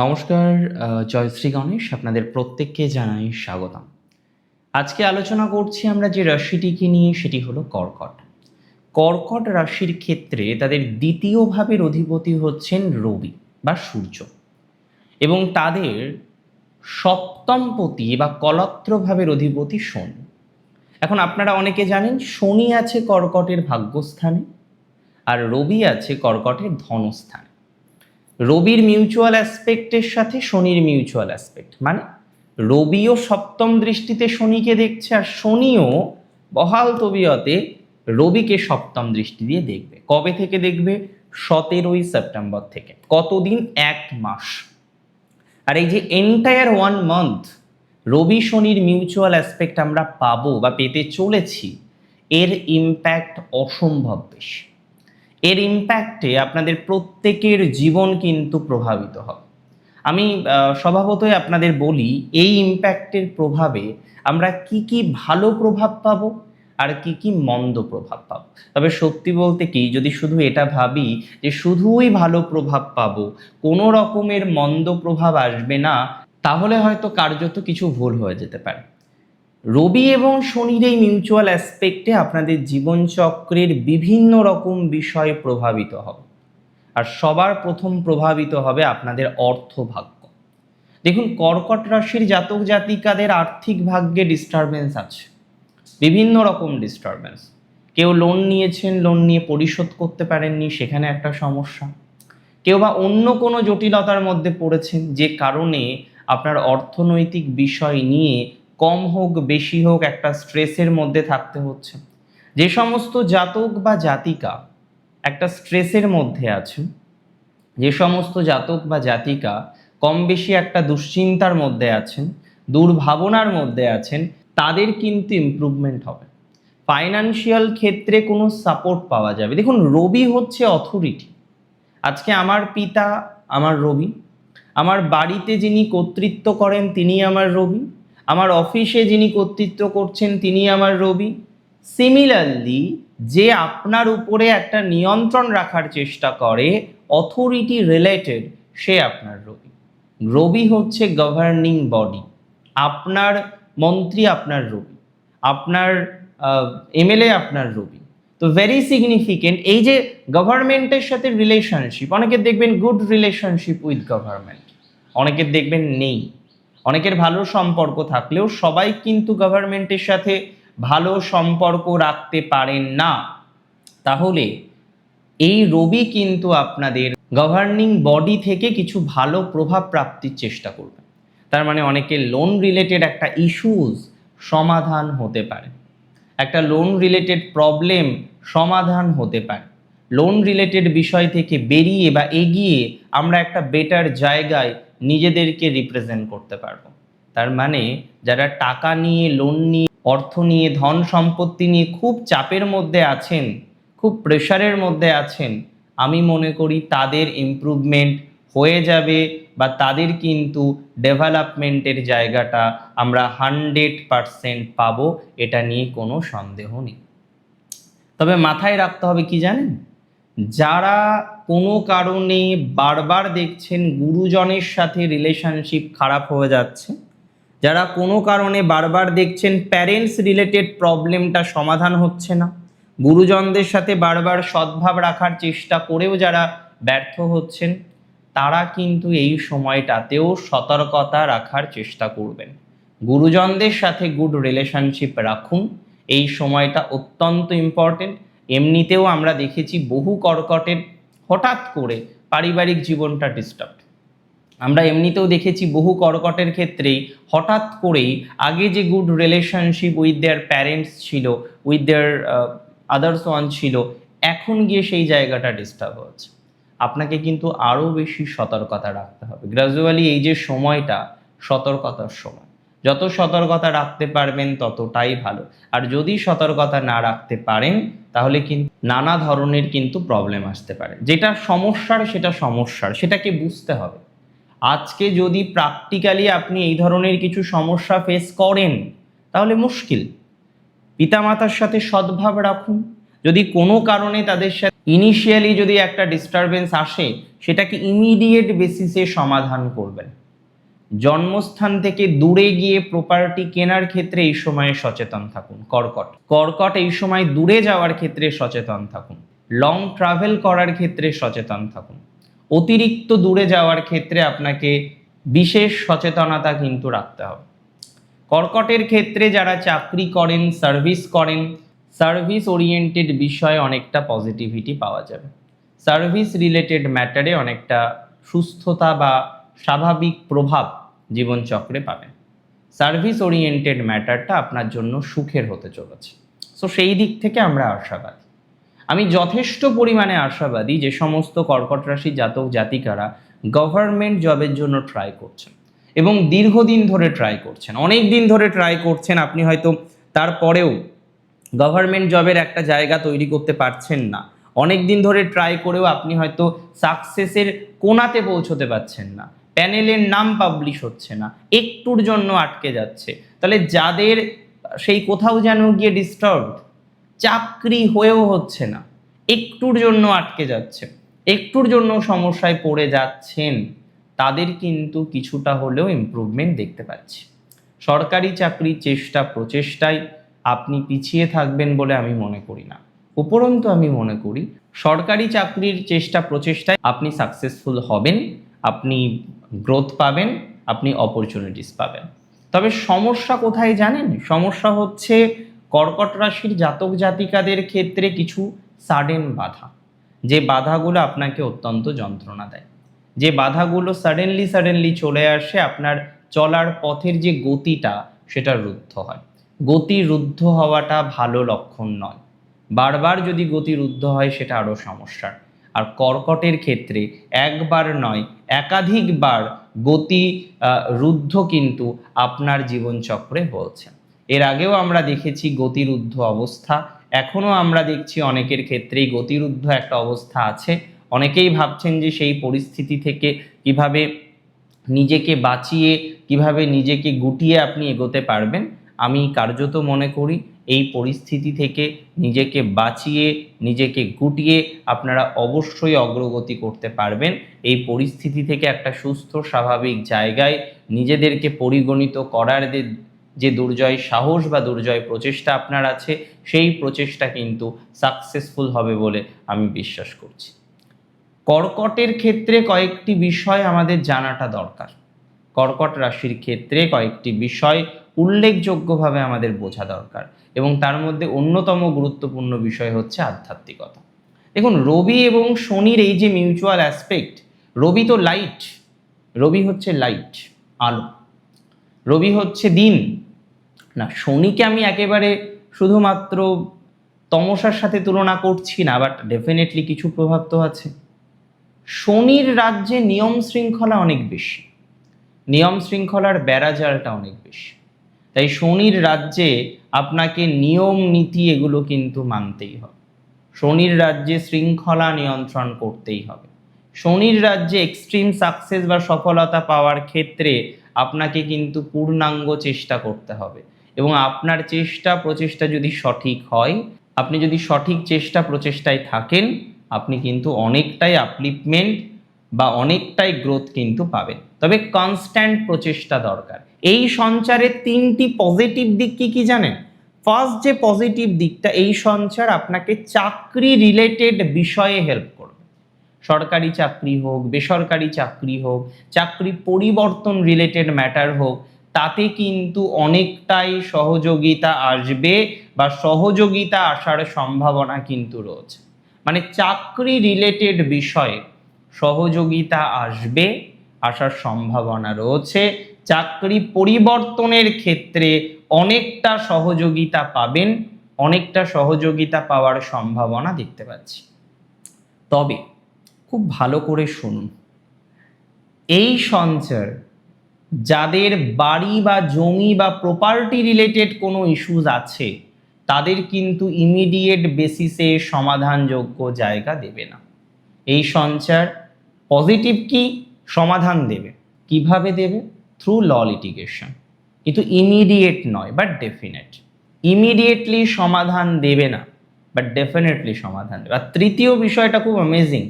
নমস্কার জয়শ্রী গণেশ, আপনাদের প্রত্যেককে জানাই স্বাগতম। আজকে আলোচনা করছি আমরা যে রাশিটিকে নিয়ে, সেটি হলো কর্কট। কর্কট রাশির ক্ষেত্রে তাদের দ্বিতীয় ভাবের অধিপতি হচ্ছেন রবি বা সূর্য। এবং তাদের সপ্তমপতি বা কলত্র ভাবের অধিপতি শনি। এখন আপনারা অনেকে জানেন, শনি আছে কর্কটের ভাগ্যস্থানে আর রবি আছে কর্কটের ধনস্থানে। রবির মিউচুয়াল অ্যাসপেক্টের সাথে শনির মিউচুয়াল অ্যাসপেক্ট মানে রবিও সপ্তম দৃষ্টিতে শনিকে দেখছে আর শনিও বহাল তবিয়তে রবিকে সপ্তম দৃষ্টি দিয়ে দেখবে। কবে থেকে দেখবে? সতেরোই সেপ্টেম্বর থেকে। কতদিন? এক মাস। আর এই যে এন্টায়ার ওয়ান মান্থ রবি শনির মিউচুয়াল অ্যাসপেক্ট আমরা পাবো বা পেতে চলেছি, এর ইম্প্যাক্ট অসম্ভব বেশি। এর ইম্প্যাক্টে আপনাদের প্রত্যেকের জীবন কিন্তু প্রভাবিত হবে। আমি স্বভাবতই আপনাদের বলি, এই ইম্প্যাক্টের প্রভাবে আমরা কি কি ভালো প্রভাব পাবো আর কি কি মন্দ প্রভাব পাবো। তবে সত্যি বলতে কি, যদি শুধু এটা ভাবি যে শুধুই ভালো প্রভাব পাবো, কোনো রকমের মন্দ প্রভাব আসবে না, তাহলে হয়তো কার্যত কিছু ভুল হয়ে যেতে পারে। রবি এবং শনির এই মিউচুয়াল অ্যাসপেক্টে আপনাদের জীবনচক্রের বিভিন্ন রকম বিষয় প্রভাবিত হবে। আর সবার প্রথম প্রভাবিত হবে আপনাদের অর্থভাগ্য। দেখুন, কর্কট রাশির জাতক জাতিকাদের আর্থিক ভাগ্যে ডিস্টারবেন্স আছে। বিভিন্ন রকম ডিস্টারবেন্স কেউ লোন নিয়েছেন লোন নিয়ে পরিশোধ করতে পারেননি, সেখানে একটা সমস্যা। কেউ বা অন্য কোনো জটিলতার মধ্যে পড়েছেন, যে কারণে আপনার অর্থনৈতিক বিষয় নিয়ে কম হোক, বেশি হোক, একটা স্ট্রেসের মধ্যে থাকতে হচ্ছে। যে সমস্ত জাতক বা জাতিকা একটা স্ট্রেসের মধ্যে আছেন যে সমস্ত জাতক বা জাতিকা কম বেশি একটা দুশ্চিন্তার মধ্যে আছেন, দুর্ভাবনার মধ্যে আছেন, তাদের কিন্তু ইমপ্রুভমেন্ট হবে। ফাইনান্সিয়াল ক্ষেত্রে কোনো সাপোর্ট পাওয়া যাবে। দেখুন, রবি হচ্ছে অথরিটি আজকে আমার পিতা আমার রবি। আমার বাড়িতে যিনি কর্তৃত্ব করেন তিনি আমার রবি। আমার অফিসে যিনি কর্তৃত্ব করছেন, তিনি আমার রবি। সিমিলারলি যে আপনার উপরে একটা নিয়ন্ত্রণ রাখার চেষ্টা করে অথরিটি রিলেটেড সে আপনার রবি। রবি হচ্ছে গভর্নিং বডি আপনার মন্ত্রী আপনার রবি। আপনার এমএলএ আপনার রবি। তো ভেরি সিগনিফিকেন্ট এই যে গভর্নমেন্টের সাথে রিলেশনশিপ অনেকের দেখবেন গুড রিলেশনশিপ উইথ গভর্নমেন্ট অনেকের দেখবেন নেই। অনেকের ভালো সম্পর্ক থাকলেও সবাই কিন্তু গভর্নমেন্টের সাথে ভালো সম্পর্ক রাখতে পারেন না। তাহলে এই রবি কিন্তু আপনাদের গভর্নিং বডি থেকে কিছু ভালো প্রভাব প্রাপ্তির চেষ্টা করবে। তার মানে অনেকের লোন রিলেটেড একটা ইস্যুজ সমাধান হতে পারে। একটা লোন রিলেটেড প্রবলেম সমাধান হতে পারে। লোন রিলেটেড বিষয় থেকে বেরিয়ে বা এগিয়ে আমরা একটা বেটার জায়গায় নিজেদেরকে রিপ্রেজেন্ট করতে পারব। তার মানে যারা টাকা নিয়ে লোন নিয়ে, অর্থ নিয়ে, ধন সম্পত্তি নিয়ে খুব চাপের মধ্যে আছেন, খুব প্রেশারের মধ্যে আছেন, আমি মনে করি তাদের ইমপ্রুভমেন্ট হয়ে যাবে বা তাদের কিন্তু ডেভেলপমেন্টের জায়গাটা আমরা হান্ড্রেড পারসেন্ট পাবো, এটা নিয়ে কোনো সন্দেহ নেই। তবে মাথায় রাখতে হবে কি জানেন? যারা কোনো কারণে বারবার দেখছেন গুরুজনের সাথে রিলেশনশিপ খারাপ হয়ে যাচ্ছে? যারা কোনো কারণে বারবার দেখছেন প্যারেন্টস রিলেটেড প্রবলেমটা সমাধান হচ্ছে না? গুরুজনদের সাথে বারবার সদ্ভাব রাখার চেষ্টা করেও যারা ব্যর্থ হচ্ছেন, তারা কিন্তু এই সময়টাতেও সতর্কতা রাখার চেষ্টা করবেন। গুরুজনদের সাথে গুড রিলেশনশিপ রাখুন, এই সময়টা অত্যন্ত ইম্পর্টেন্ট এমনিতেও আমরা দেখেছি বহু কর্কটের হঠাৎ করে পারিবারিক জীবনটা ডিস্টার্ব আমরা এমনিতেও দেখেছি বহু কর্কটের ক্ষেত্রেই হঠাৎ করেই আগে যে good relationship with their parents ছিল উইথ দেয়ার আদার্স ওয়ান ছিল, এখন গিয়ে সেই জায়গাটা ডিস্টার্ব হচ্ছে। আপনাকে কিন্তু আরও বেশি সতর্কতা রাখতে হবে। গ্রাজুয়ালি এই যে সময়টা সতর্কতার সময়। যত সতর্কতা রাখতে পারবেন ততটাই ভালো। আর যদি সতর্কতা না রাখতে পারেন, তাহলে কিন্তু নানা ধরনের কিন্তু প্রবলেম আসতে পারে। যেটা সমস্যার, সেটা সমস্যার, সেটাকে বুঝতে হবে। আজকে যদি প্র্যাকটিক্যালি আপনি এই ধরনের কিছু সমস্যা ফেস করেন, তাহলে মুশকিল। পিতামাতার সাথে সদ্ভাব রাখুন। যদি কোনো কারণে তাদের সাথে ইনিশিয়ালি যদি একটা ডিস্টারবেন্স আসে, সেটাকে ইমিডিয়েট বেসিসে সমাধান করবেন। জন্মস্থান থেকে দূরে গিয়ে প্রপার্টি কেনার ক্ষেত্রে এই সময়ে সচেতন থাকুন। কর্কট। কর্কট এই সময় দূরে যাওয়ার ক্ষেত্রে সচেতন থাকুন। লং ট্রাভেল করার ক্ষেত্রে সচেতন থাকুন। অতিরিক্ত দূরে যাওয়ার ক্ষেত্রে আপনাকে বিশেষ সচেতনতা কিন্তু রাখতে হবে। কর্কটের ক্ষেত্রে যারা চাকরি করেন সার্ভিস করেন সার্ভিস ওরিয়েন্টেড বিষয়ে অনেকটা পজিটিভিটি পাওয়া যাবে। সার্ভিস রিলেটেড ম্যাটারে অনেকটা সুস্থতা বা স্বাভাবিক প্রভাব জীবনচক্রে পাবেন সার্ভিস ওরিয়েন্টেড ম্যাটারটা আপনার জন্য সুখের হতে চলেছে। সো সেই দিক থেকে আমরা আশাবাদী। আমি যথেষ্ট পরিমাণে আশাবাদী যে সমস্ত কর্কট রাশি জাতক জাতিকারা গভর্নমেন্ট জবের জন্য ট্রাই করছেন এবং দীর্ঘদিন ধরে ট্রাই করছেন। অনেক দিন ধরে ট্রাই করছেন, আপনি হয়তো তারপরেও গভর্নমেন্ট জবের একটা জায়গা তৈরি করতে পারছেন না। অনেক দিন ধরে ট্রাই করেও আপনি হয়তো সাকসেসের কোনাতে পৌঁছতে পারছেন না। প্যানেলের নাম পাবলিশ হচ্ছে না, একটুর জন্য আটকে যাচ্ছে। তাহলে যাদের সেই কোথাও যেন গিয়ে ডিস্টার্ব চাকরি হয়েও হচ্ছে না, একটুর জন্য আটকে যাচ্ছে। একটুর জন্য সমস্যায় পড়ে যাচ্ছেন, তাদের কিন্তু কিছুটা হলেও ইমপ্রুভমেন্ট দেখতে পাচ্ছি। সরকারি চাকরির চেষ্টা প্রচেষ্টায় আপনি পিছিয়ে থাকবেন বলে আমি মনে করি না। উপরন্তু আমি মনে করি, সরকারি চাকরির চেষ্টা প্রচেষ্টায় আপনি সাকসেসফুল হবেন, আপনি গ্রোথ পাবেন, আপনি অপরচুনিটিস পাবেন। তবে সমস্যা কোথায় জানেন? সমস্যা হচ্ছে কর্কট রাশির জাতক জাতিকাদের ক্ষেত্রে কিছু সাডেন বাধা। যে বাধাগুলো আপনাকে অত্যন্ত যন্ত্রণা দেয়। যে বাধাগুলো সাডেনলি সাডেনলি চলে আসে, আপনার চলার পথের যে গতিটা, সেটা রুদ্ধ হয়। গতি রুদ্ধ হওয়াটা ভালো লক্ষণ নয়। বারবার যদি গতি রুদ্ধ হয়, সেটা আরও সমস্যার। আর কর্কটের ক্ষেত্রে একবার নয় একাধিকবার গতি রুদ্ধ কিন্তু আপনার জীবনচক্রে বলছে। এর আগেও আমরা দেখেছি গতিরুদ্ধ অবস্থা, এখনও আমরা দেখছি অনেকের ক্ষেত্রেই গতিরুদ্ধ একটা অবস্থা আছে। অনেকেই ভাবছেন যে সেই পরিস্থিতি থেকে কীভাবে নিজেকে বাঁচিয়ে, কীভাবে নিজেকে গুটিয়ে আপনি এগোতে পারবেন। আমি কার্যত মনে করি এই পরিস্থিতি থেকে নিজেকে বাঁচিয়ে, নিজেকে গুটিয়ে আপনারা অবশ্যই অগ্রগতি করতে পারবেন। এই পরিস্থিতি থেকে একটা সুস্থ, স্বাভাবিক জায়গায় নিজেদেরকে পরিগণিত করার যে দুর্জয় সাহস বা দুর্জয় প্রচেষ্টা আপনার আছে, সেই প্রচেষ্টা কিন্তু সাকসেসফুল হবে বলে আমি বিশ্বাস করছি। কর্কটের ক্ষেত্রে কয়েকটি বিষয় আমাদের জানাটা দরকার। কর্কট রাশির ক্ষেত্রে কয়েকটি বিষয় উল্লেখযোগ্যভাবে আমাদের বোঝা দরকার এবং তার মধ্যে অন্যতম গুরুত্বপূর্ণ বিষয় হচ্ছে আধ্যাত্মিকতা। দেখুন, রবি এবং শনির এই যে মিউচুয়াল অ্যাসপেক্ট রবি তো লাইট রবি হচ্ছে লাইট আলো। রবি হচ্ছে দিন। না, শনিকে আমি একেবারে শুধুমাত্র তমসার সাথে তুলনা করছি না বাট ডেফিনেটলি কিছু প্রভাব তো আছে। শনির রাজ্যে নিয়ম শৃঙ্খলা অনেক বেশি। নিয়ম শৃঙ্খলার বেড়াজালটা অনেক বেশি। তাই শনির রাজ্যে আপনাকে নিয়ম, নীতি এগুলো কিন্তু মানতেই হবে। শনির রাজ্যে শৃঙ্খলা নিয়ন্ত্রণ করতেই হবে। শনির রাজ্যে এক্সট্রিম সাকসেস বা সফলতা পাওয়ার ক্ষেত্রে আপনাকে কিন্তু পূর্ণাঙ্গ চেষ্টা করতে হবে এবং আপনার চেষ্টা, প্রচেষ্টা যদি সঠিক হয়, আপনি যদি সঠিক চেষ্টা, প্রচেষ্টায় থাকেন, আপনি কিন্তু অনেকটাই আপলিপমেন্ট বা অনেকটাই গ্রোথ কিন্তু পাবেন। তবে কনস্ট্যান্ট প্রচেষ্টা দরকার। এই সঞ্চারের তিনটি পজিটিভ দিক কি কি জানেন? ফার্স্ট যে পজিটিভ দিকটা, এই সঞ্চার আপনাকে চাকরি রিলেটেড বিষয়ে হেল্প করবে। সরকারি চাকরি হোক, বেসরকারি চাকরি হোক, চাকরি পরিবর্তন রিলেটেড ম্যাটার হোক, তাতে কিন্তু অনেকটাই সহযোগিতা আসবে বা সহযোগিতা আসার সম্ভাবনা কিন্তু রয়েছে। মানে চাকরি রিলেটেড বিষয়ে সহযোগিতা আসবে, আসার সম্ভাবনা রয়েছে চাকরি পরিবর্তনের ক্ষেত্রে অনেকটা সহযোগিতা পাবেন, অনেকটা সহযোগিতা পাওয়ার সম্ভাবনা দেখতে পাচ্ছি। তবে খুব ভালো করে শুনুন। এই সঞ্চার যাদের বাড়ি বা জমি বা প্রপার্টি রিলেটেড কোনো ইস্যুজ আছে, তাদের কিন্তু ইমিডিয়েট বেসিসে সমাধানযোগ্য জায়গা দেবে না। এই সঞ্চার পজিটিভ কি? সমাধান দেবে। কীভাবে দেবে? থ্রু ল লিটিগেশন কিন্তু ইমিডিয়েট নয় বাট ডেফিনেট ইমিডিয়েটলি সমাধান দেবে না বাট ডেফিনেটলি সমাধান দেবে। আর তৃতীয় বিষয়টা খুব অ্যামেজিং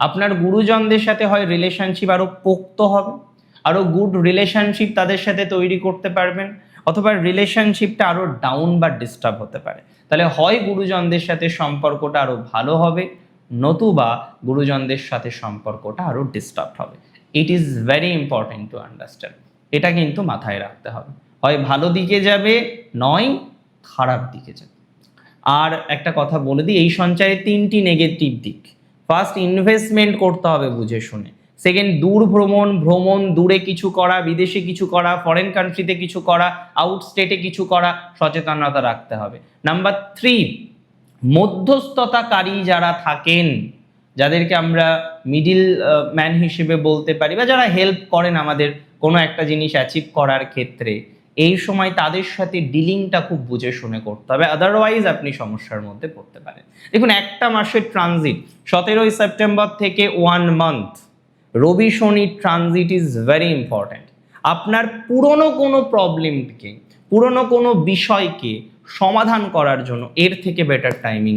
আপনার গুরুজনদের সাথে হয় রিলেশনশিপ আরও পোক্ত হবে আরও গুড রিলেশনশিপ তাদের সাথে তৈরি করতে পারবেন, অথবা রিলেশনশিপটা আরও ডাউন বা ডিস্টার্ব হতে পারে। তাহলে হয় গুরুজনদের সাথে সম্পর্কটা আরও ভালো হবে, নতুবা গুরুজনদের সাথে সম্পর্কটা আরও ডিস্টার্ব হবে। It is very important to understand এটা কিন্তু মাথায় রাখতে হবে। হয় ভালো দিকে যাবে, নয় খারাপ দিকে যাবে। আর একটা কথা বলে দিই, এই সঞ্চয়ে তিনটি নেগেটিভ দিক। ফার্স্ট ইনভেস্টমেন্ট করতে হবে বুঝে শুনে। সেকেন্ড দূর ভ্রমণ ভ্রমণ দূরে কিছু করা, বিদেশে কিছু করা ফরেন কান্ট্রিতে কিছু করা আউট স্টেটে কিছু করা, সচেতনতা রাখতে হবে। নাম্বার থ্রি মধ্যস্থতাকারী যারা থাকেন যাদেরকে আমরা মিডিল ম্যান হিসেবে বলতে পারি বা যারা হেল্প করেন আমাদের কোনো একটা জিনিস অ্যাচিভ করার ক্ষেত্রে, এই সময় তাদের সাথে ডিলিংটা খুব বুঝে শুনে করতে হবে। আদারওয়াইজ আপনি সমস্যার মধ্যে পড়তে পারেন। দেখুন, একটা মাসের ট্রানজিট সতেরোই সেপ্টেম্বর থেকে ওয়ান মান্থ রবি, শনি ট্রানজিট ইজ ভেরি ইম্পর্ট্যান্ট আপনার পুরনো কোনো প্রবলেমকে পুরনো কোনো বিষয়কে সমাধান করার জন্য এর থেকে বেটার টাইমিং